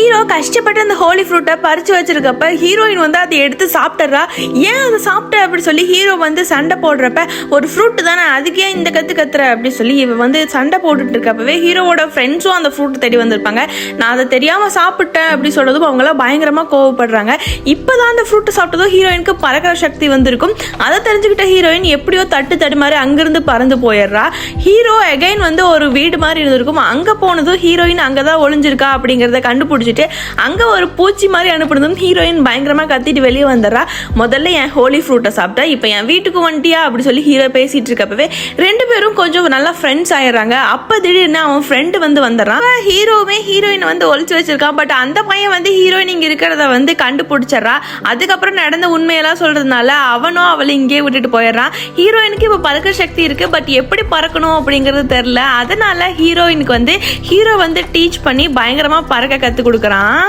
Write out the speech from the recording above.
Hero கஷ்டப்பட்டு அந்த ஹோலி ஃப்ரூட்டை பறிச்சு வச்சிருக்கப்ப ஹீரோயின் வந்து அதை எடுத்து சாப்பிட்றா ஏன் அதை சாப்பிட்ட அப்படி சொல்லி ஹீரோ வந்து சண்டை போடுறப்ப ஒரு ஃப்ரூட் தானே அதுக்கே இந்த கத்து கத்துற அப்படி சொல்லி இவ வந்து சண்டை போட்டுட்டு இருக்கப்பவே ஹீரோவோட ஃப்ரெண்ட்ஸும் அந்த ஃப்ரூட் தேடி வந்திருப்பாங்க. நான் அதை தெரியாம சாப்பிட்டேன் அப்படி சொல்றதும் அவங்களாம் பயங்கரமா கோவப்படுறாங்க. இப்பதான் அந்த ஃப்ரூட்டை சாப்பிட்டதும் ஹீரோயினுக்கு பறக்கிற சக்தி வந்திருக்கும். அதை தெரிஞ்சுக்கிட்ட ஹீரோயின் எப்படியோ தட்டு தடுமாறி மாதிரி அங்கிருந்து பறந்து போயிடுறா. ஹீரோ அகைன் வந்து ஒரு வீடு மாதிரி இருந்திருக்கும். அங்க போனதும் ஹீரோயின் அங்கதான் ஒளிஞ்சிருக்கா அப்படிங்கறத முடிச்சுட்டு அங்கே ஒரு பூச்சி மாதிரி அனுப்புனதும் ஹீரோயின் பயங்கரமாக கத்திட்டு வெளியே வந்துடுறா. முதல்ல என் ஹோலி ஃப்ரூட்டை சாப்பிட்டா இப்போ என் வீட்டுக்கு வந்துட்டியா அப்படி சொல்லி ஹீரோ பேசிட்டு இருக்கப்பவே ரெண்டு பேரும் கொஞ்சம் நல்லா ஃப்ரெண்ட்ஸ் ஆயிடுறாங்க. அப்போ திடீர்னு அவன் ஃப்ரெண்டு வந்து வந்துடுறான். அவன் ஹீரோவே ஹீரோயின் வந்து ஒழிச்சு வச்சிருக்கான். பட் அந்த பையன் வந்து ஹீரோயின் இங்கே இருக்கிறத வந்து கண்டுபிடிச்சிடுறா. அதுக்கப்புறம் நடந்த உண்மையெல்லாம் சொல்கிறதுனால அவனும் அவளை இங்கேயே விட்டுட்டு போயிடுறான். ஹீரோயினுக்கு இப்போ பறக்க சக்தி இருக்கு. பட் எப்படி பறக்கணும் அப்படிங்கிறது தெரில அதனால ஹீரோயினுக்கு வந்து ஹீரோ வந்து டீச் பண்ணி பயங்கரமாக பறக்க கத்து கொடுக்குறான்.